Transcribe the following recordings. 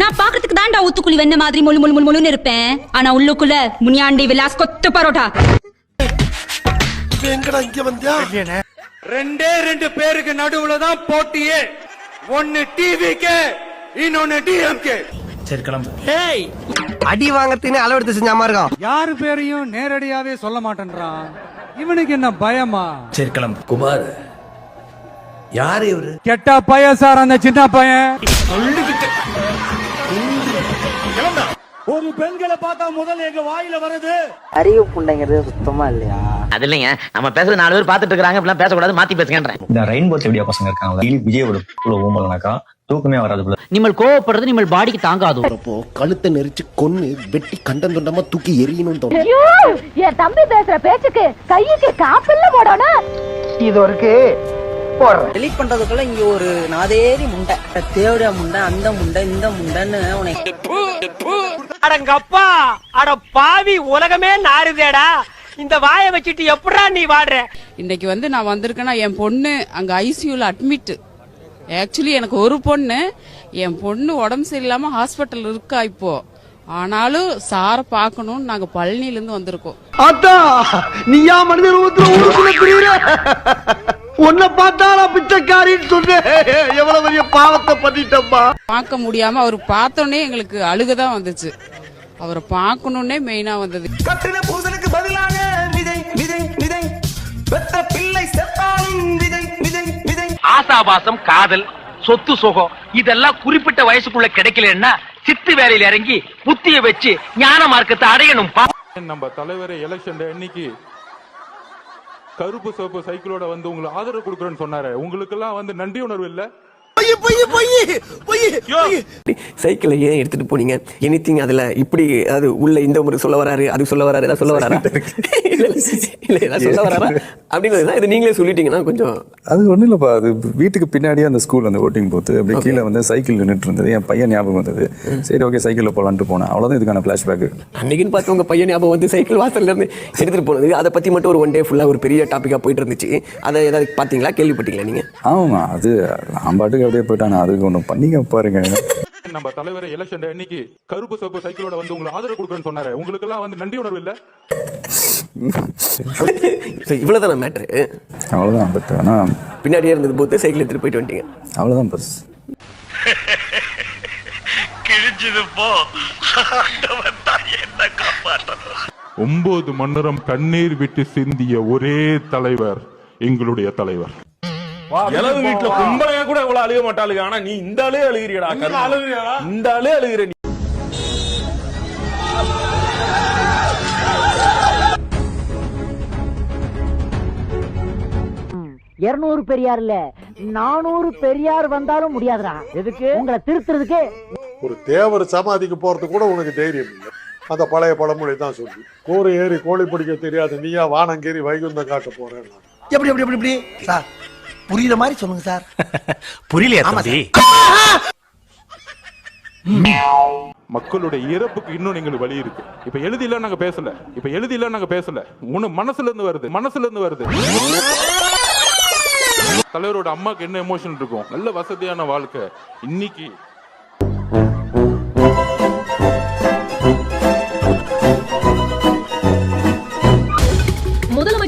நான் பாக்குறதுக்கு தான்டா ஊத்துக்குழி வெண்ண மாதிரி முழு முழு முழு முழுன்னு இருப்பேன். ஆனா உள்ளுக்குள்ள முனியாண்டி விலாஸ் கொத்து பரோட்டா. எங்கடா இங்க வந்தியா? ரெண்டே ரெண்டு பேருக்கு நடுவுல தான் போட்டியே. ஒன்னு டிவிக்கு இன்னொன்னு டிஎம்கே அடி வாங்கறதுன்னு அளவெடுத்து செஞ்ச மாதிரி இருக்கும். யாரு பேரையும் நேரடியாவே சொல்ல மாட்டேன்றான். இவனுக்கு என்ன பயமா? சரி கிளம்பு. குமார் யார் இவரு? கெட்ட பையன் சார் அந்த சின்ன பையன். ஒரு பெண்களை பார்த்தா முதல்ல எங்க வாயில வருது அறிவு புண்டைங்கிறது சுத்தமா இல்லையா? அது இல்லைங்க. நம்ம பேசுறது நாலு பேர் பாத்துட்டு இருக்காங்க இப்படிலாம் பேசக்கூடாது மாத்தி பேசுங்கன்றேன். இந்த ரெயின்போ செவடியா பசங்க இருக்காங்கல்ல டெய்லி விஜயோட ஊம்பலனாக்கா தூக்கமே வராது புள்ள நிமல் கோவப்படுறது நிமல் பாடிக்கு தாங்காது. அப்போ கழுத்தை நெரிச்சு கொன்னு வெட்டி கண்டம் துண்டமா தூக்கி எரியணும் தோணும். என் தம்பி பேசுற பேச்சுக்கு கையுக்கு காப்பில்ல போடணும். இது இருக்கு போடுறேன். டெலிட் பண்றதுக்குள்ள இங்க ஒரு நாதேரி முண்டை. தேவடியா முண்டை அந்த முண்டை இந்த முண்டைன்னு உனக்கு அடங்கப்பா அட பாவி உலகமே நாறுதேடா. இந்த வாயை வச்சுட்டு எப்படா நீ வாடுற? இன்னைக்கு வந்து நான் வந்திருக்கேன்னா என் பொண்ணு அங்க ஐசியூல அட்மிட் ஆக்சுவலி எனக்கு ஒரு பொண்ணு. என் பொண்ணு உடம்பு சரியில்லாம ஹாஸ்பிட்டல் இருக்கா இப்போ. ஆனாலும் சாரை பார்க்கணும்னு நாங்க பழனில இருந்து வந்திருக்கோம் அதான் நீயா மனித ரூபத்துல ஊருக்குள்ள தெரியுற? உன்னை பார்த்தா நான் பிச்சைக்காரின்னு சொன்னேன். எவ்வளவு பெரிய பாவத்தை பண்ணிட்டப்பா பார்க்க முடியாம அவர் பார்த்தோன்னே எங்களுக்கு அழுகதான் வந்துச்சு. அவரை பார்க்கணுன்னே மெயினா வந்தது. கட்டின பூசலுக்கு பதிலாக விதை விதை விதை. பெத்த பிள்ளை செத்தாலும் விதை விதை விதை. ஆசாபாசம் காதல் சொத்து சுகம் இதெல்லாம் குறிப்பிட்ட வயசுக்குள்ள கிடைக்கலன்னா சித்து வேலையில இறங்கி புத்திய வச்சு ஞான மார்க்கத்தை அடையணும். நம்ம தலைவர் எலெக்ஷன் அன்னைக்கு கருப்பு சிவப்பு சைக்கிளோட வந்து உங்களுக்கு ஆதரவு கொடுக்குறேன்னு சொன்னாரு. உங்களுக்கெல்லாம் வந்து நன்றி உணர்வு இல்லை? சைக்கிளை ஏன் எடுத்துட்டு போனீங்க? எனிதிங் அதுல இப்படி அது உள்ள இந்த முறை சொல்ல வராரு அது சொல்ல வராரு ஏதாவது சொல்ல வராரா? இல்ல ஏதாவது சொல்ல வராரா? அப்படின்னு இது நீங்களே சொல்லிட்டீங்கன்னா கொஞ்சம் அது ஒண்ணும் இல்லப்பா. அது வீட்டுக்கு பின்னாடியே அந்த ஸ்கூல் அந்த ஓட்டிங் போத்து அப்படியே கீழே வந்து சைக்கிள் நின்றுட்டு இருந்தது. என் பையன் ஞாபகம் வந்தது. சரி ஓகே சைக்கிள்ல போலான்ட்டு போனேன். அவ்வளவுதான் இதுக்கான ஃபிளாஷ்பேக் அன்னைக்குன்னு பார்த்து உங்க பையன் ஞாபகம் வந்து சைக்கிள் வாசல்ல இருந்து எடுத்துட்டு போனது. அதை பத்தி மட்டும் ஒரு ஒன் டே ஃபுல்லா ஒரு பெரிய டாபிக்கா போயிட்டு இருந்துச்சு. அதை ஏதாவது பாத்தீங்களா கேள்விப்பட்டீங்களா நீங்க? ஆமா அது நான் பாட்டுக்கு அப்படியே போயிட்டான் அதுக்கு ஒன்றும் பண்ணிக்க பாருங்க. நம்ம தலைவர் எலெக்ஷன் அன்னைக்கு கருப்பு சிவப்பு சைக்கிளோட வந்து உங்களுக்கு ஆதரவு கொடுக்குறேன்னு சொன்னாரு. உங்களுக்கெல்லாம் வந்து நன்றி உணர்வு இல்ல? இவ்வளவுதான் மேட்ரு அவ்வளவுதான் பட் ஆனா பின்னாடியே இருந்தது போது சைக்கிள் எடுத்துட்டு போயிட்டு வந்துட்டீங்க. அவ்வளவுதான் பஸ் ஒன்பது மன்னரம் கண்ணீர் விட்டு சிந்திய ஒரே தலைவர் எங்களுடைய தலைவர். இளவு வீட்டுல கும்பலையா கூட இவ்வளவு அழுக மாட்டாளுங்க. ஆனா நீ இந்த ஆளே அழுகிறியடா அழுகிறியடா இந்த ஆளே அழுகிற நீ இருநூறு பெரியார் இல்ல நானூறு பெரியார் வந்தாலும் முடியாதுடா. எதுக்கு? உங்களை திருத்துறதுக்கு. ஒரு தேவர் சமாதிக்கு போறதுக்கு கூட உனக்கு தைரியம் இல்லை. அந்த பழைய பழமொழி தான் சொல்லி. கூரை ஏறி கோழி பிடிக்க தெரியாது நீயா வானங்கேறி வைகுந்தம் காட்ட போறேன் எப்படி எப்படி எப்படி எப்படி? சார் புரியுற மாதிரி சொல்லுங்க சார். புரியலையா தம்பி? மக்களுடைய இறப்புக்கு இன்னும் எங்களுக்கு வழி இருக்கு. இப்ப எழுதி இல்ல நாங்க பேசல. இப்ப எழுதி இல்ல நாங்க பேசல. உன மனசுல இருந்து வருது. மனசுல இருந்து வருது. தலைவரோட அம்மாக்கு என்ன எமோஷன் இருக்கும்? நல்ல வசதியான வாழ்க்கை. இன்னைக்கு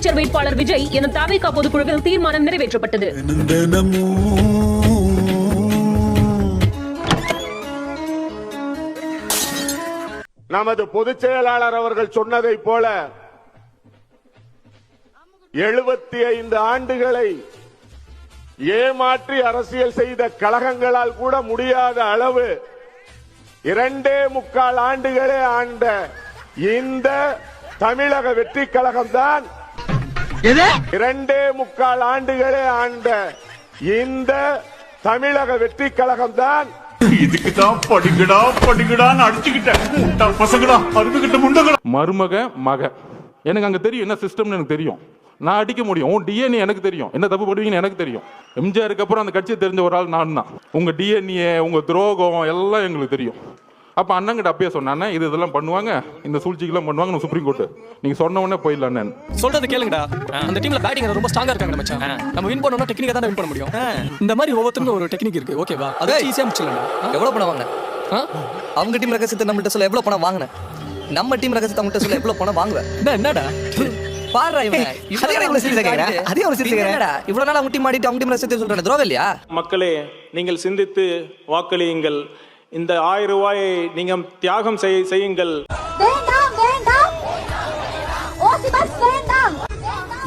முதலமைச்சர் வேட்பாளர் விஜய் என தாவேகா பொதுக்குழுவில் தீர்மானம் நிறைவேற்றப்பட்டது. நமது பொதுச் செயலாளர் அவர்கள் சொன்னதை போல எழுபத்தி ஐந்து ஆண்டுகளை ஏமாற்றி அரசியல் செய்த கழகங்களால் கூட முடியாத அளவு இரண்டே முக்கால் ஆண்டுகளே ஆண்ட இந்த தமிழக வெற்றி கழகம்தான் இரண்டே முக்கால் ஆண்டுகளே ஆண்ட இந்த தமிழக வெற்றி இதுக்கு தான். படிக்கடா படிக்கடான்னு அடிச்சுக்கிட்டேன் பசங்கடா அருந்துகிட்ட முண்டகடா மருமக மக. எனக்கு அங்க தெரியும் என்ன சிஸ்டம்னு எனக்கு தெரியும். நான் அடிக்க முடியும். உன் டிஎன்ஏ எனக்கு தெரியும். என்ன தப்பு பண்ணுவீங்கன்னு எனக்கு தெரியும். எம்ஜிஆருக்கு அப்புறம் அந்த கட்சியை தெரிஞ்ச ஒரு ஆள் நான் தான் உங்க டிஎன்ஏ உங்க துரோகம் எல்லாம் எங்களுக்கு தெரியும். அப்ப அண்ணங்கிட்ட அப்பயே சொன்னானே இது இதெல்லாம் பண்ணுவாங்க இந்த சூழ்ச்சிக்கெல்லாம் பண்ணுவாங்க சுப்ரீம் கோர்ட் நீங்க சொன்ன உடனே போயிடலான்னு சொல்றது கேளுங்கடா. அந்த டீம்ல பேட்டிங் ரொம்ப ஸ்ட்ராங்கா இருக்காங்க மச்சான். நம்ம வின் பண்ணனும்னா டெக்னிக்கா தான் வின் பண்ண முடியும். இந்த மாதிரி ஒவ்வொருத்தருக்கும் ஒரு டெக்னிக் இருக்கு. ஓகேவா அது ஈஸியா முடிச்சிடலாம் எவ்வளவு பண்ணுவாங்க அவங்க டீம் ரகசியத்தை நம்மள்ட்ட சொல்ல எவ்வளவு பணம் வாங்கினேன் நம்ம டீம் ரகசியத்தை அவங்கள்ட்ட சொல்ல எவ்வளவு பணம் வாங்குவேன் என்னடா? மக்களே நீங்கள் சிந்தித்து வாக்களியுங்கள். இந்த ஆயிரம் ரூபாயை நீங்கள் தியாகம் செய்- செய்யுங்கள். வேண்டாம் வேண்டாம்.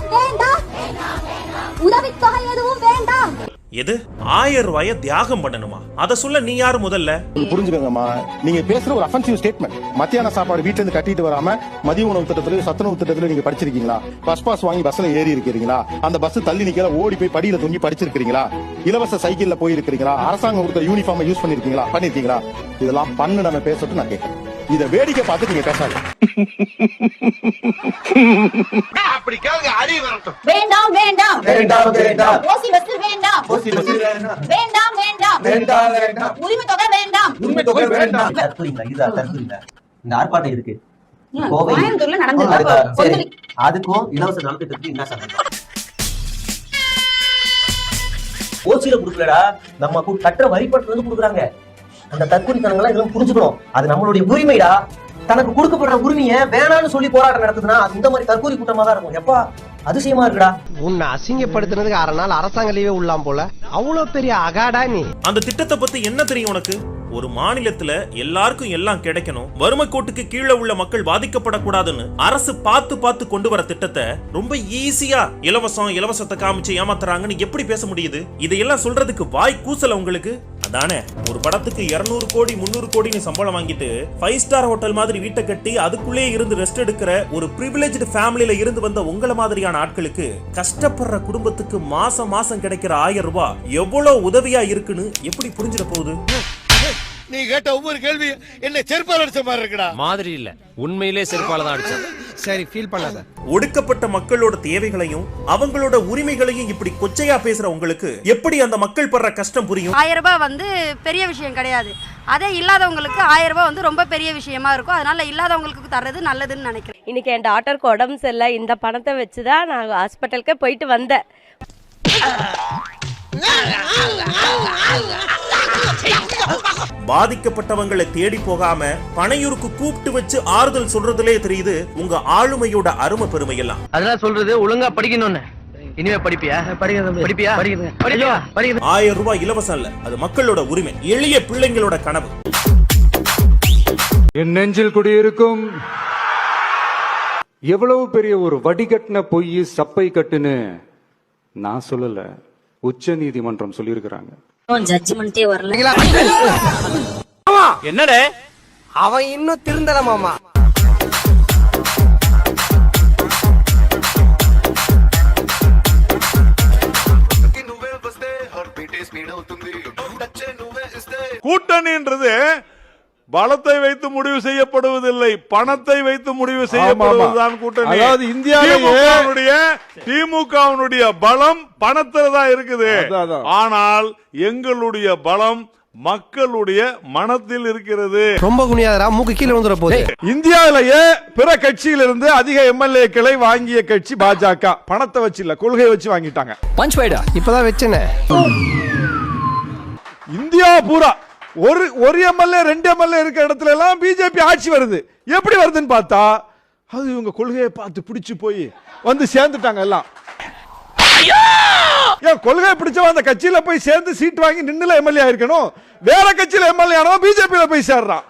வேண்டாம் வேண்டாம். உதவித்தொகை எதுவும் வேண்டாம். எது? ஆயிரம் ரூபாய தியாகம் பண்ணணுமா? அத சொல்ல நீ யாரு முதல்ல? புரிஞ்சுக்கோங்கம்மா. நீங்க பேசுற ஒரு அஃபென்சிவ் ஸ்டேட்மெண்ட் மத்தியான சாப்பாடு வீட்ல இருந்து கட்டிட்டு வராம மதிய உணவு திட்டத்துல சத்துணவு திட்டத்துல நீங்க படிச்சிருக்கீங்களா? பஸ் பாஸ் வாங்கி பஸ்ல ஏறி இருக்கிறீங்களா? அந்த பஸ் தள்ளி நிக்கல ஓடி போய் படியில தொங்கி படிச்சிருக்கீங்களா இலவச சைக்கிள்ல போயிருக்கீங்களா அரசாங்கம் கொடுத்த யூனிஃபார்ம் யூஸ் பண்ணிருக்கீங்களா? பண்ணிருக்கீங்களா? இதெல்லாம் பண்ணு நம்ம பேசட்டும் நான் கேட்கறேன். இத வேடிக்கை பார்த்து நீங்க பேசாது அப்படி கேளுங்க அடி வரட்டும். வேண்டாம் வேண்டாம். வேண்டாம், வேண்டாம். ஓசி பஸ் வேண்டாம். வேண்டாம். வேண்டாம் வேண்டாம், வேண்டாம். உரிமை தொகை வேண்டாம். உரிமை தொகை வேண்டாம். இந்த ஆர்ப்பாட்டம் இருக்கு. சரி. அதுக்கும் இலவச நலத்திட்டத்துக்கு என்ன சம்பந்தம் ஓசியில குடுக்கலடா. நம்ம கட்டுற வரிப்பட்டு வந்து குடுக்குறாங்க. அந்த தற்கொலைத்தனங்களை இதெல்லாம் புரிஞ்சுக்கணும். அது நம்மளுடைய உரிமைடா. தனக்கு கொடுக்கப்படுற உரிமையை வேணாம்னு சொல்லி போராட்டம் நடத்துதுன்னா அது இந்த மாதிரி தற்கொலை கூட்டமா தான் இருக்கும். எப்பா அதிசயமா இருக்குடா. உன்னை அசிங்கப்படுத்துனதுக்கு அரை நாள் அரசாங்க லீவே உள்ளாம் போல. அவ்வளவு பெரிய அகாடா நீ. அந்த திட்டத்தை பத்தி என்ன தெரியும் உனக்கு? ஒரு மாநிலத்துல எல்லாருக்கும் எல்லாம் கிடைக்கணும். வறுமை கோட்டுக்கு கீழே உள்ள மக்கள் பாதிக்கப்படக்கூடாதுன்னு அரசு பார்த்து பார்த்து கொண்டு வர திட்டத்தை ரொம்ப ஈஸியா இலவசம் இலவசத்தை காமிச்சு ஏமாத்துறாங்கன்னு எப்படி பேச முடியுது? இதையெல்லாம் சொல்றதுக்கு வாய் கூசல உங்களுக்கு? அதானே? ஒரு படத்துக்கு 200 கோடி முந்நூறு கோடின்னு சம்பளம் வாங்கிட்டு ஃபைவ் ஸ்டார் ஹோட்டல் மாதிரி வீட்டை கட்டி அதுக்குள்ளே இருந்து ரெஸ்ட் எடுக்கிற ஒரு ப்ரிவிலேஜ்டு ஃபேமிலியில இருந்து வந்த உங்களை மாதிரியான ஆட்களுக்கு கஷ்டப்படுற குடும்பத்துக்கு மாசம் மாசம் கிடைக்கிற ஆயிரம் ரூபாய் எவ்வளவு உதவியா இருக்குன்னு எப்படி புரிஞ்சிட போகுது? நீ கேட்ட ஒவ்வொரு கேள்வி என்ன செருப்பால் அடிச்ச மாதிரி இருக்குடா. மாதிரி இல்ல. உண்மையிலே செருப்பால தான் அடிச்சேன். சரி ஃபீல் பண்ணாத. ஒடுக்கப்பட்ட மக்களோட தேவைகளையும் அவங்களோட உரிமைகளையும் இப்படி கொச்சையா பேசுற உங்களுக்கு எப்படி அந்த மக்கள் படுற கஷ்டம் புரியும்? ஆயிரம் ரூபாய் வந்து பெரிய விஷயம் கிடையாது. அதே இல்லாதவங்களுக்கு ஆயிரம் ரூபாய் வந்து ரொம்ப பெரிய விஷயமா இருக்கும். அதனால இல்லாதவங்களுக்கு தர்றது நல்லதுன்னு நினைக்கிறேன். இன்னைக்கு என் டாக்டருக்கு உடம்பு சரியில்லை. இந்த பணத்தை வச்சு தான் நான் ஹாஸ்பிட்டலுக்கு போயிட்டு வந்தேன். பாதிக்கப்பட்டவங்களை தேடி போகாம பனையூருக்கு கூப்பிட்டு வச்சு ஆறுதல் சொல்றதுலே தெரியுது உங்க ஆளுமையோட அருமை பெருமை எல்லாம் அதெல்லாம் சொல்றது ஒழுங்கா படிக்கணும்னு. இனிமே படிப்பியா? படிப்பியா? ஆயிரம் ரூபாய் இலவசம் இல்ல அது மக்களோட உரிமை எளிய பிள்ளைங்களோட கனவு. என் நெஞ்சில் குடியிருக்கும் எவ்வளவு பெரிய ஒரு வடிகட்டின பொய் சப்பை கட்டுன்னு நான் சொல்லல உச்ச நீதிமன்றம் சொல்லியிருக்கிறாங்க. ஜட்ஜ்மெண்டே வரல. என்னடே? அவன் இன்னும் திருந்தல மாமா. கூட்டணின்றது பலத்தை வைத்து முடிவு செய்யப்படுவதில்லை பணத்தை வைத்து முடிவு செய்யப்படுவதுதான் கூட்டணி. அதாவது இந்தியாவிலேயே- திமுகவினுடைய திமுகவினுடைய பலம் பணத்துல தான் இருக்குது. ஆனால் எங்களுடைய பலம் மக்களுடைய மனத்தில் இருக்கிறது. ரொம்ப குனியாதரா மூக்கு கீழே வந்துட போகுது. இந்தியாவிலேயே பிற கட்சியிலிருந்து அதிக எம்எல்ஏக்களை வாங்கிய கட்சி பாஜக. பணத்தை வச்சு இல்ல கொள்கையை வச்சு வாங்கிட்டாங்க. பஞ்ச் வைடா இப்பதான் வச்சனே. இந்தியா பூரா ஒரு ஒரு எம்எல்ஏ ரெண்டு எம்எல்ஏ இருக்க இடத்துல எல்லாம் பிஜேபி ஆட்சி வருது. எப்படி வருதுன்னு பார்த்தா அது இவங்க கொள்கையை பார்த்து பிடிச்சு போய் வந்து சேர்ந்துட்டாங்க எல்லாம். ஏன் கொள்கையை பிடிச்சவன் அந்த கட்சியில போய் சேர்ந்து சீட் வாங்கி நின்னுல எம்எல்ஏ ஆயிருக்கணும்? வேற கட்சியில எம்எல்ஏ ஆனவன் பிஜேபியில போய் சேர்றான்.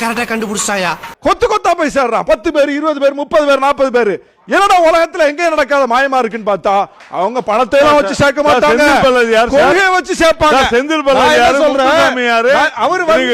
கரெக்டா கண்டுபிடிச்சாயா? கொத்து கொத்தா போய் சேர்றான். பத்து பேர் இருபது பேர் முப்பது பேர் நாற்பது பேர். என்னடா உலகத்துல எங்க நடக்காத மாயமா இருக்குன்னு பார்த்தா அவங்க பணத்தை எல்லாம் வச்சு சேர்க்க மாட்டாங்க? கொள்கையை வச்சு சேர்ப்பாங்க. சார், செந்தில் பாலாஜி அவர் வந்து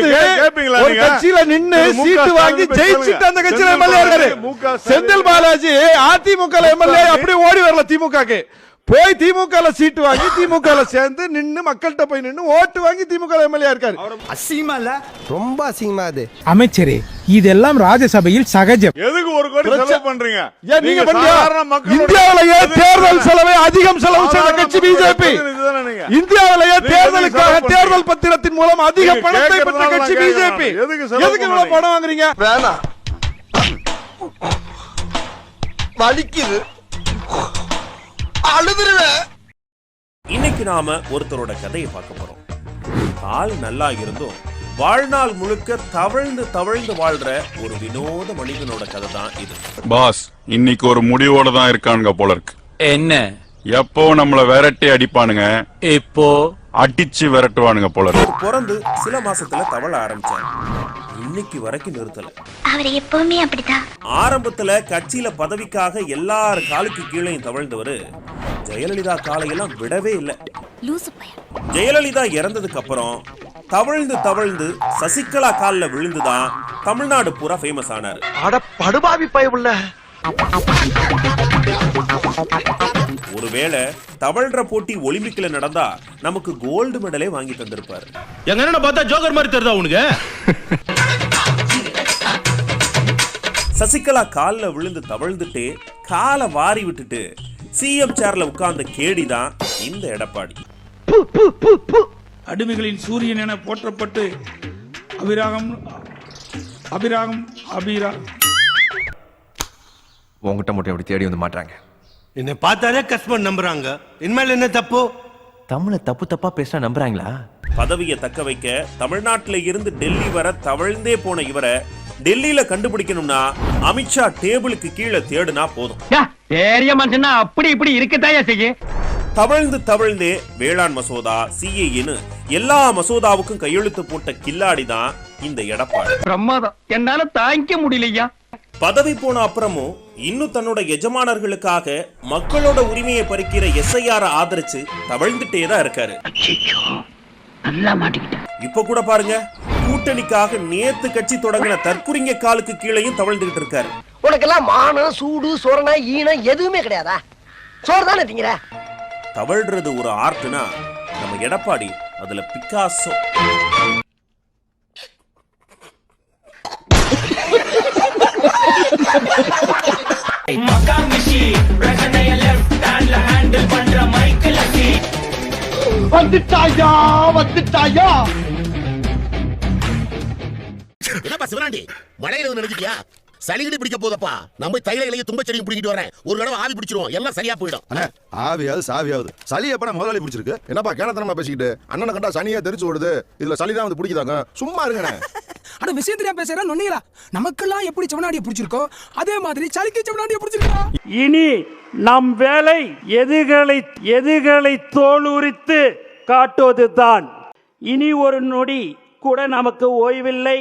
ஒரு? கட்சியில நின்னு சீட்டு வாங்கி ஜெயிச்சிட்டு. அந்த கட்சியில செந்தில் எம்எல்ஏ பாலாஜி, இருக்காரு செந்தில் பாலாஜி அதிமுக எம்எல்ஏ அப்படியே ஓடி வரல திமுகக்கு. போய் திமுக சீட்டு வாங்கி திமுக சேர்ந்து நின்னு மக்கள்கிட்ட போய் நின்னு ஓட்டு வாங்கி திமுக எம்எல்ஏ இருக்காரு. அசிங்கமா இல்ல? ரொம்ப அசிங்கமா அது. அமைச்சரே இதெல்லாம் ராஜசபையில் சகஜம். எதுக்கு ஒரு கோடி செலவு பண்றீங்க? ஏன் நீங்க இந்தியாவிலேயே தேர்தல் செலவை அதிகம் செலவு செய்த கட்சி பிஜேபி? இந்தியாவிலேயே தேர்தலுக்காக தேர்தல் பத்திரத்தின் மூலம் அதிக பணத்தை பெற்ற கட்சி பிஜேபி. எதுக்கு இவ்வளவு? பணம் வாங்குறீங்க? வேணாம் வலிக்குது. அழுதுருவேன். இன்னைக்கு நாம ஒருத்தரோட கதையை பார்க்க போறோம். கால் நல்லா இருந்தும் வாழ்நாள் முழுக்க தவழ்ந்து தவழ்ந்து வாழ்ற ஒரு வினோத மனிதனோட கதை தான் இது. பாஸ் இன்னைக்கு ஒரு முடிவோட தான் இருக்கானுங்க போல இருக்கு. என்ன? எப்போ நம்மள விரட்டி அடிப்பானுங்க? இப்போ அடிச்சு விரட்டுவானுங்க போல இருக்கு. பிறந்து சில மாசத்துல தவழ ஆரம்பிச்சாரு. இன்னைக்கு வரைக்கும் நிறுத்தல. அவர் எப்பவுமே அப்படிதான். ஆரம்பத்துல கட்சியில பதவிக்காக எல்லார் காலுக்கு கீழையும் தவழ்ந்தவரு ஜெயலலிதா காலையெல்லாம் விடவே இல்லை. ஜெயலலிதா இறந்ததுக்கு அப்புறம் தவழ்ந்து தவழ்ந்து சசிகலா கால்ல விழுந்துதான் தமிழ்நாடு பூரா ஃபேமஸ் ஆனாரு. அட படுபாவி பயவுள்ள ஒருவேளை தவழ்ற போட்டி ஒலிம்பிக்ல நடந்தா நமக்கு கோல்டு மெடலே வாங்கி தந்திருப்பாரு. எங்க என்ன பார்த்தா ஜோக்கர் மாதிரி தெரியுதா உனக்கு? சசிகலா கால்ல விழுந்து தவழ்ந்துட்டு காலை வாரி விட்டுட்டு சிஎம் சேர்ல உட்கார்ந்த கேடி தான் இந்த எடப்பாடி. அடிமைகளின் சூரியன் என போற்றப்பட்டு அபிராகம் அபிராகம் அபிரா உங்ககிட்ட மட்டும் எப்படி தேடி வந்து மாட்டாங்க என்னை பார்த்தாலே கஸ்டமர் நம்புறாங்க. இனிமேல் என்ன தப்பு? தமிழை தப்பு தப்பா பேசினா நம்புறாங்களா? பதவியை தக்க வைக்க தமிழ்நாட்டுல இருந்து டெல்லி வர தவழ்ந்தே போன இவரை டெல்லியில கண்டுபிடிக்கணும்னா அமித்ஷா டேபிளுக்கு கீழே தேடுனா போதும். பெரிய மனுஷனா அப்படி இப்படி இருக்கத்தாயா செய்ய? தவழ்ந்து தவழ்ந்தே வேளாண் மசோதா சிஏன்னு எல்லா மசோதாவுக்கும் கையெழுத்து போட்ட கில்லாடி தான் இந்த எடப்பாடி. பிரமாதம். என்னால தாங்கிக்க முடியலையா? பதவி போன அப்புறமும் இன்னும் தன்னோட எஜமானர்களுக்காக மக்களோட உரிமையை பறிக்கிற எஸ்ஐஆர் ஆதரிச்சு தவழ்ந்துட்டே தான் இருக்காரு. இப்ப கூட பாருங்க கூட்டணிக்காக நேத்து கட்சி தொடங்கின தற்குறிங்க காலுக்கு கீழேயும் தவழ்ந்துகிட்டு இருக்காரு. உனக்கெல்லாம் மானம் சூடு சொரணை ஈனம் எதுவுமே கிடையாதா? சோறு தானே தவழ்றது ஒரு ஆர்ட்னா நம்ம எடப்பாடி அதுல பிக்காசோ. வந்துட்டாயா வந்துட்டாயா? என்னப்பா சிவராண்டி? மழையில நினைச்சிட்டியா? சளிகடி பிடிக்க போதப்பா நம்ம தைல இலைய தும்ப செடியும் பிடிக்கிட்டு வரேன். ஒரு தடவை ஆவி பிடிச்சிருவோம். எல்லாம் சரியா போயிடும். ஆவியாவது சாவியாவது. சளி எப்ப முதலாளி பிடிச்சிருக்கு? என்னப்பா கேனத்தனமா பேசிக்கிட்டு? அண்ணனை கண்டா சனியா தெரிச்சு ஓடுது. இதுல சளி தான் வந்து பிடிக்குதாங்க. சும்மா இருங்கண்ணே அட விஷயம் தெரியாம பேசுற நொன்னீங்களா நமக்கெல்லாம் எப்படி செவனாடியை பிடிச்சிருக்கோ அதே மாதிரி சளிக்கு செவனாடியை பிடிச்சிருக்கா? இனி நம் வேலை எதிர்களை எதிர்களை தோலுரித்து காட்டுவதுதான். இனி ஒரு நொடி கூட நமக்கு ஓய்வில்லை.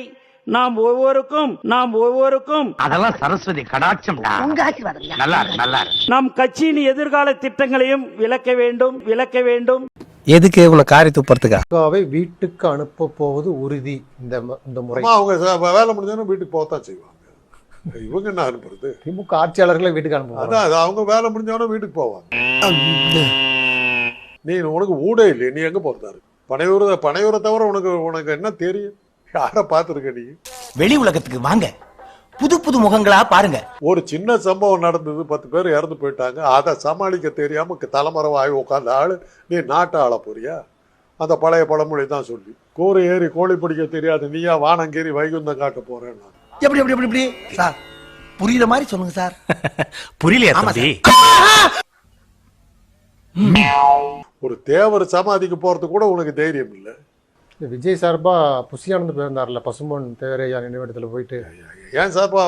நாம் ஒவ்வொருக்கும் நாம் ஒவ்வொருக்கும். அதெல்லாம் சரஸ்வதி கடாட்சம் உங்க ஆசீர்வாதம் நல்லா. நம் கட்சியின் எதிர்கால திட்டங்களையும் விளக்க வேண்டும் விளக்க வேண்டும். எதுக்கு இவ்வளவு காரி துப்புறதுக்கா? வீட்டுக்கு அனுப்ப போவது உறுதி இந்த இந்த முறை. அம்மா அவங்க வேலை முடிஞ்சோன்னு வீட்டுக்கு போகத்தான் செய்வாங்க. இவங்க என்ன அனுப்புறது? திமுக ஆட்சியாளர்களை வீட்டுக்கு அனுப்புவாங்க. அதான் அது அவங்க வேலை முடிஞ்சவன வீட்டுக்கு போவாங்க. நீ உனக்கு ஊடே இல்லையே நீ எங்க போறதாரு பனையூர பனையூரை தவிர உனக்கு உனக்கு என்ன தெரியும்? யார பார்த்துருக்க நீ? வெளி உலகத்துக்கு வாங்க. புது புது முகங்களா பாருங்க. ஒரு சின்ன சம்பவம் நடந்தது. பத்து பேர் இறந்து போயிட்டாங்க. அதை சமாளிக்க தெரியாம க- தலைமறை ஆகி உட்காந்த ஆளு நீ நாட்டை ஆள போறியா? அந்த பழைய பழமொழி தான் சொல்லி. கூரை ஏறி கோழி பிடிக்க தெரியாது நீயா வானங்கேறி வைகுந்தம் காட்ட போறேன்னா எப்படி எப்படி எப்படி எப்படி? சார் புரியுற மாதிரி சொல்லுங்க சார். புரியலையா தம்பி? ஒரு தேவர் சமாதிக்கு போறது கூட உனக்கு தைரியம் இல்லை. விஜய் சார்பா புசியானந்து போயிருந்தார்ல பசும்பொன் தேவரையா நினைவிடத்துல போயிட்டு? ஏன் சார்பா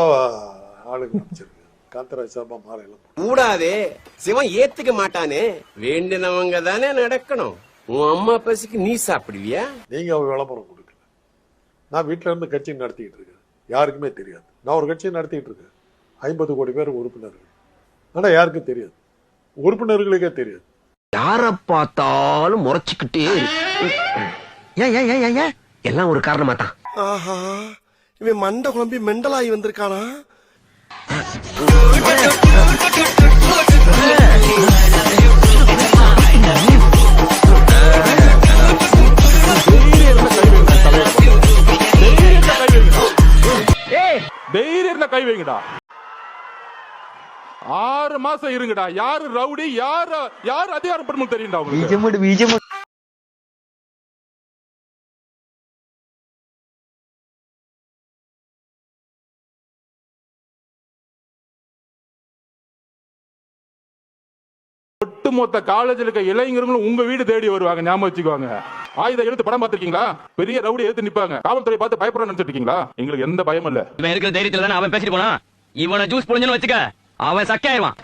ஆளுங்க அமைச்சிருக்கு காந்தராஜ் சார்பா மாலையெல்லாம் கூடாதே சிவன் ஏத்துக்க மாட்டானே. வேண்டினவங்க தானே நடக்கணும். உன் அம்மா பசிக்கு நீ சாப்பிடுவியா? நீங்க அவங்க விளம்பரம் கொடுக்கல. நான் வீட்டில இருந்து கட்சி நடத்திக்கிட்டு இருக்கேன். யாருக்குமே தெரியாது. நான் ஒரு கட்சி நடத்திட்டு இருக்கேன். ஐம்பது கோடி பேர் உறுப்பினர்கள். ஆனா யாருக்கும் தெரியாது. உறுப்பினர்களுக்கே தெரியாது. யார பார்த்தாலும் முறைச்சுக்கிட்டே ஏன் ஏன் ஏன் ஏன் எல்லாம் ஒரு காரணமா தான் ஆஹா இவன் மண்டை குழம்பி மெண்டலாகி வந்திருக்கானா? தைரியம் இருந்தா கை வைங்கடா. ஆறு மாசம் இருங்கடா. யாரு ரவுடி யாரு யாரு அதிகாரம் பெருமை தெரியும்டா உங்களுக்கு. ஒட்டுமொத்த காலேஜில் இருக்க இளைஞர்களும் உங்க வீடு தேடி வருவாங்க. ஞாபகம் வச்சுக்கோங்க. ஆயுத எடுத்து படம் பார்த்திருக்கீங்களா? பெரிய ரவுடி எடுத்து நிப்பாங்க. காவல்துறை பார்த்து பயப்பட நினைச்சிட்டு இருக்கீங்களா? எங்களுக்கு எந்த பயமும் இல்ல. இவன் இருக்கிற தைரியத்துல அவன் பேசிட்டு போனா இவனை ஜூஸ் புரிஞ்சுன்னு வச்சுக்க. அவன் சக்கையாயிவான்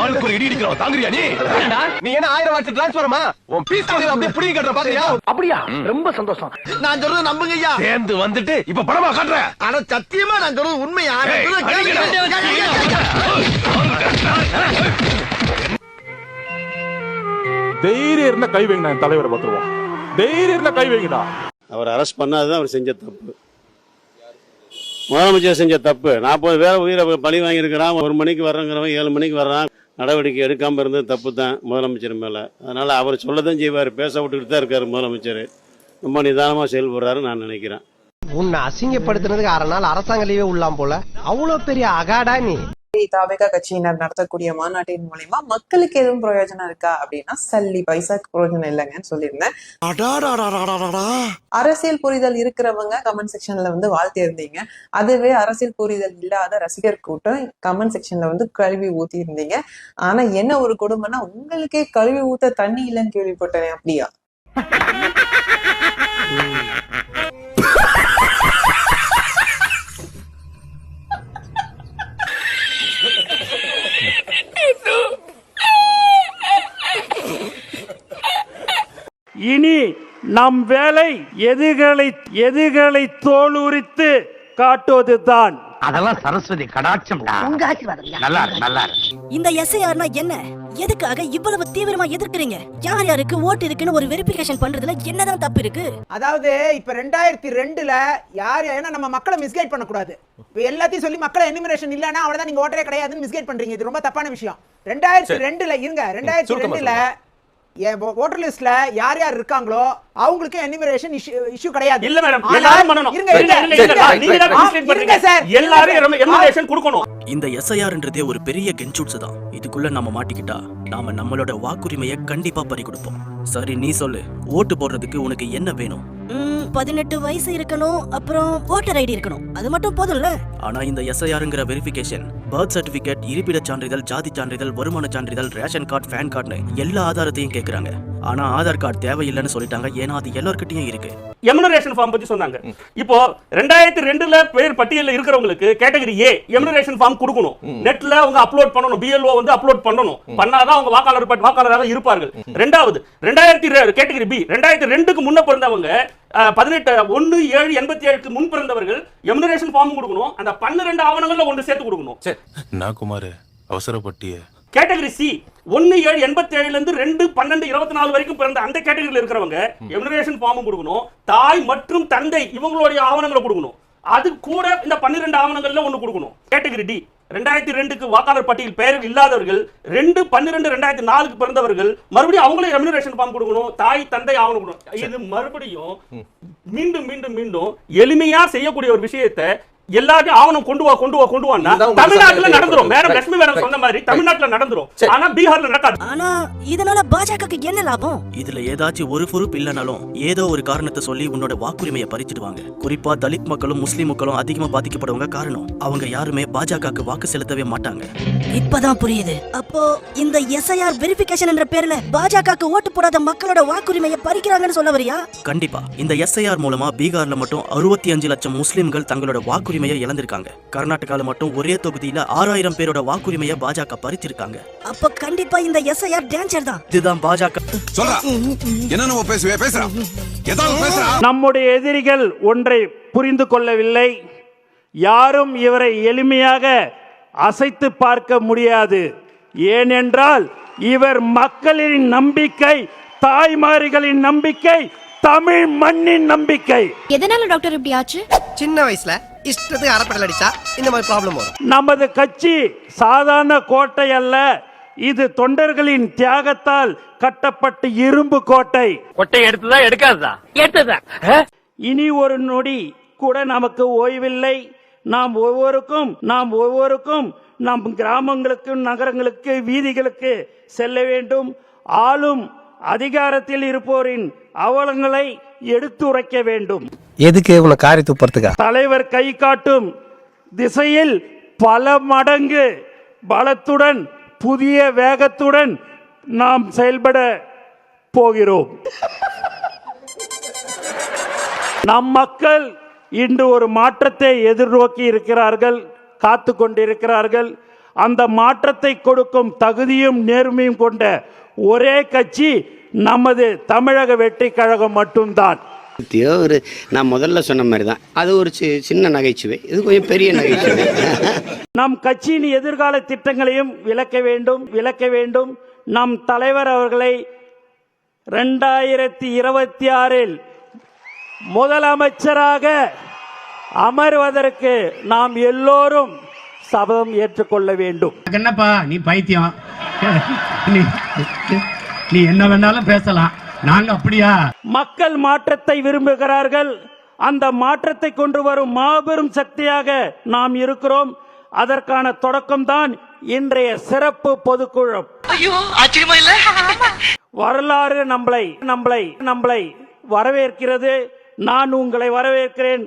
ஆளுக்கு ஒரு இடி இடிக்கிறோம் தாங்குறியா நீ? நீ என்ன ஆயிரம் வாட்ஸ் டிரான்ஸ்ஃபர்மா உன் பீஸ் அப்படியே புடிங்க கட்டுற பாத்தியா? அப்படியா? ரொம்ப சந்தோஷம். நான் சொல்றது நம்புங்க ஐயா. சேர்ந்து வந்துட்டு இப்ப படமா காட்டுறேன் ஆனா சத்தியமா நான் சொல்றது உண்மையா. தைரியம் இருந்தா கை வைங்கடா என் தலைவரை பார்த்துருவோம். தைரியம் இருந்தா கை வைங்கடா. அவர் அரெஸ்ட் பண்ணாததான் அவர் செஞ்ச தப்பு. முதலமைச்சர் செஞ்ச தப்பு. நாற்பது பேரை உயிரை பழி வாங்கியிருக்கிறான். ஒரு மணிக்கு வர்றங்கிறவன் ஏழு மணிக்கு வர்றான். நடவடிக்கை எடுக்காமல் இருந்தது தப்பு தான் முதலமைச்சர் மேலே. அதனால் அவர் சொல்லதான் செய்வார். பேச விட்டுக்கிட்டு தான் இருக்கார் முதலமைச்சர். ரொம்ப நிதானமாக செயல்படுறாருன்னு நான் நினைக்கிறேன். உன்னை அசிங்கப்படுத்துனதுக்கு அரை நாள் அரசாங்க லீவே உள்ளாம் போல. அவ்வளோ பெரிய அகாடா நீ. தாவேகா கட்சியினர் நடத்தக்கூடிய மாநாட்டின் மூலியமா மக்களுக்கு எதுவும் பிரயோஜனம் இருக்கா அப்படின்னா சல்லி பைசாக்கு பிரயோஜனம் இல்லைங்கன்னு சொல்லியிருந்தேன். அரசியல் புரிதல் இருக்கிறவங்க கமெண்ட் செக்ஷன்ல வந்து வாழ்த்தி இருந்தீங்க. அதுவே அரசியல் புரிதல் இல்லாத ரசிகர் கூட்டம் கமெண்ட் செக்ஷன்ல வந்து கழுவி ஊத்தி இருந்தீங்க. ஆனா என்ன ஒரு கொடுமைன்னா உங்களுக்கே கழுவி ஊத்த தண்ணி இல்லைன்னு கேள்விப்பட்டேன் அப்படியா? இனி நம் வேலை எதிர்களை எதிர்களை தோலுரித்து காட்டுவதுதான். அதெல்லாம் சரஸ்வதி கடாட்சம்டா. உங்க ஆசீர்வாதம் நல்லா இருக்கு நல்லா இருக்கு இந்த எஸ்ஐஆர்னா என்ன? எதுக்காக இவ்வளவு தீவிரமா எதிர்க்கிறீங்க? யார் யாருக்கு ஓட்டு இருக்குன்னு ஒரு வெரிஃபிகேஷன் பண்றதுல என்னதான் தப்பு இருக்கு? அதாவது இப்ப ரெண்டாயிரத்தி ரெண்டுல யார் ஏன்னா நம்ம மக்களை மிஸ்கைட் பண்ணக்கூடாது. இப்ப எல்லாத்தையும் சொல்லி மக்களை எனிமினேஷன் இல்லைன்னா அவ்வளவுதான் நீங்க ஓட்டரே கிடையாதுன்னு மிஸ்கைட் பண்றீங்க. இது ரொம்ப தப்பான விஷயம். ரெண்டாயிரத்தி ரெண்டுல இருங்க. ரெண்டாயிரத்தி ரெண்டுல ஓட்டர் லிஸ்ட்ல யார் யார் இருக்காங்களோ அவங்களுக்கு எனிமிரேஷன் இஷ்யூ கிடையாது. இல்ல மேடம் எல்லாரும் பண்ணணும். இருங்க இருங்க. நீங்க தான் எல்லாரும் எலிமினேஷன் கொடுக்கணும். இந்த எஸ்ஐஆர்ன்றதே ஒரு பெரிய கெஞ்சூட்ஸ் தான். இதுக்குள்ள நம்ம மாட்டிக்கிட்டா நாம நம்மளோட வாக்குரிமையை கண்டிப்பா பறி கொடுப்போம். சரி நீ சொல்லு ஓட்டு போடுறதுக்கு உனக்கு என்ன வேணும்? பதினெட்டு வயசு இருக்கணும் அப்புறம் ஓட்டர் ஐடி இருக்கணும். அது மட்டும் போதும்ல? ஆனா இந்த எஸ்ஐஆருங்கிற வெரிஃபிகேஷன் பர்த் சர்டிபிகேட் இருப்பிடச் சான்றிதழ் ஜாதி சான்றிதழ் வருமான சான்றிதழ் ரேஷன் கார்டு பேன் கார்டுன்னு எல்லா ஆதாரத்தையும் கேக்குறாங்க. ஆனா ஆதார் கார்டு தேவையில்லைன்னு சொல்லிட்டாங்க. ஏன்னா அது எல்லார்கிட்டயும் இருக்கு. எமினரேஷன் ஃபார்ம் பத்தி சொன்னாங்க. இப்போ ரெண்டாயிரத்தி ரெண்டுல பேர் பட்டியல்ல இருக்கிறவங்களுக்கு கேட்டகரி ஏ எமினரேஷன் ஃபார்ம் கொடுக்கணும். நெட்ல அவங்க அப்லோட் பண்ணணும். பிஎல்ஓ வந்து அப்லோட் பண்ணணும். பண்ணாதான் அவங்க வாக்காளர் பட்- வாக்காளராக இருப்பார்கள். ரெண்டாவது ரெண்டாயிரத்தி கேட்டகரி பி ரெண்டாயிரத்தி ரெண்டுக்கு முன்ன பிறந்தவங்க பதினெட்டு ஒன்னு ஏழு எண்பத்தி ஏழுக்கு முன் பிறந்தவர்கள் எமினரேஷன் ஃபார்ம் கொடுக்கணும். அந்த பன்னிரெண்டு ஆவணங்கள்ல ஒன்று சேர்த்து கொடுக்கணும். நான் குமார் அவசரப்பட்டிய. கேட்டகரி சி ஒன்னு ஏழு எண்பத்தி ஏழுல இருந்து ரெண்டு பன்னெண்டு இருபத்தி நாலு வரைக்கும் பிறந்த அந்த கேட்டகரியில் இருக்கிறவங்க எமினரேஷன் ஃபார்மும் கொடுக்கணும். தாய் மற்றும் தந்தை இவங்களுடைய ஆவணங்களை கொடுக்கணும். அது கூட இந்த பன்னிரெண்டு ஆவணங்கள்ல ஒண்ணு கொடுக்கணும். கேட்டகரி டி ரெண்டாயிரத்தி ரெண்டுக்கு வாக்காளர் பட்டியல் பெயர் இல்லாதவர்கள் ரெண்டு பன்னிரெண்டு ரெண்டாயிரத்தி நாலுக்கு பிறந்தவர்கள் மறுபடியும் அவங்களே ரெமினரேஷன் ஃபார்ம் கொடுக்கணும். தாய் தந்தை ஆவணம் கொடுக்கணும். இது மறுபடியும் மீண்டும் மீண்டும் மீண்டும் எளிமையா செய்யக்கூடிய ஒரு விஷயத்தை எல்லாத்தையும் ஆவணம் கொண்டு வா கொண்டு வா கொண்டு வான்னா தமிழ்நாட்டுல நடந்துரும். மேடம். லட்சுமி மேடம். சொன்ன மாதிரி. தமிழ்நாட்டுல நடந்துரும். ஆனா பீகார்ல நடக்காது. ஆனா இதனால பாஜகக்கு என்ன லாபம்? இதுல ஏதாச்சும் ஒரு பொறுப்பு இல்லைனாலும் ஏதோ ஒரு காரணத்தை சொல்லி உன்னோட வாக்குரிமையை பறிச்சிடுவாங்க. குறிப்பா தலித் மக்களும் முஸ்லிம் மக்களும் அதிகமா பாதிக்கப்படுவங்க காரணம். அவங்க யாருமே பாஜகவுக்கு வாக்கு செலுத்தவே மாட்டாங்க. இப்பதான் புரியுது. அப்போ இந்த எஸ்ஐஆர் வெரிஃபிகேஷன் என்ற பேர்ல பாஜகக்கு ஓட்டு போடாத மக்களோட வாக்குரிமையை பறிக்கிறாங்கன்னு சொல்ல வரியா? கண்டிப்பா. இந்த எஸ்ஐஆர் மூலமா பீகார்ல மட்டும் அறுபத்தி அஞ்சு லட்சம் முஸ்லிம்கள் தங்களோட வாக்குரிமையை இழந்திருக்காங்க. கர்நாடகால மட்டும் ஒரே தொகுதியில ஆறாயிரம் பேரோட வாக்குரிமையை பாஜக பறிச்சிருக்காங்க. அப்ப கண்டிப்பா இந்த எஸ்ஐஆர் டேஞ்சர் தான். இதுதான் பாஜக. சொல்றா. என்ன பேசுவே பேசுறா ஏதாவது பேசுறா நம்முடைய எதிரிகள் ஒன்றை புரிந்து கொள்ளவில்லை. யாரும் இவரை எளிமையாக அசைத்து பார்க்க முடியாது. ஏனென்றால் இவர் மக்களின் நம்பிக்கை தாய்மார்களின் நம்பிக்கை தமிழ் மண்ணின் நம்பிக்கை. எதனால டாக்டர் இப்படி ஆச்சு? சின்ன வயசுல இஷ்டத்துக்கு அறப்படல் அடிச்சா இந்த மாதிரி ப்ராப்ளம் வரும். நமது கட்சி சாதாரண கோட்டை அல்ல இது தொண்டர்களின் தியாகத்தால் கட்டப்பட்ட இரும்பு கோட்டை. கொட்டை எடுத்துதான் எடுக்காததா? எடுத்ததா? இனி ஒரு நொடி கூட நமக்கு ஓய்வில்லை. நாம் ஒவ்வொருக்கும் நாம் ஒவ்வொருக்கும் நம் கிராமங்களுக்கு நகரங்களுக்கு வீதிகளுக்கு செல்ல வேண்டும். ஆளும் அதிகாரத்தில் இருப்போரின் அவலங்களை எடுத்துரைக்க வேண்டும். எதுக்கு உன்னை காரி துப்புறதுக்கா? தலைவர் கை காட்டும் திசையில் பல மடங்கு பலத்துடன் புதிய வேகத்துடன் நாம் செயல்பட போகிறோம். நம் மக்கள் இன்று ஒரு மாற்றத்தை எதிர்நோக்கி இருக்கிறார்கள் காத்து கொண்டிருக்கிறார்கள். அந்த மாற்றத்தை கொடுக்கும் தகுதியும் நேர்மையும் கொண்ட ஒரே கட்சி நமது தமிழக வெற்றி கழகம் மட்டும்தான். பற்றியோ ஒரு நான் முதல்ல சொன்ன மாதிரி தான் அது ஒரு சி- சின்ன நகைச்சுவை. இது கொஞ்சம் பெரிய நகைச்சுவை. நம் கட்சியின் எதிர்கால திட்டங்களையும் விளக்க வேண்டும் விளக்க வேண்டும். நம் தலைவர் அவர்களை ரெண்டாயிரத்தி இருபத்தி ஆறில் முதலமைச்சராக அமர்வதற்கு நாம் எல்லோரும் சபதம் ஏற்றுக்கொள்ள வேண்டும். என்னப்பா நீ பைத்தியம். நீ நீ என்ன வேணாலும் பேசலாம். நாங்க அப்படியா? மக்கள் மாற்றத்தை விரும்புகிறார்கள். அந்த மாற்றத்தை கொண்டு வரும் மாபெரும் சக்தியாக நாம் இருக்கிறோம். அதற்கான தொடக்கம்தான் இன்றைய சிறப்பு பொதுக்குழு. வரலாறு நம்மளை நம்மளை நம்மளை வரவேற்கிறது. நான் உங்களை வரவேற்கிறேன்.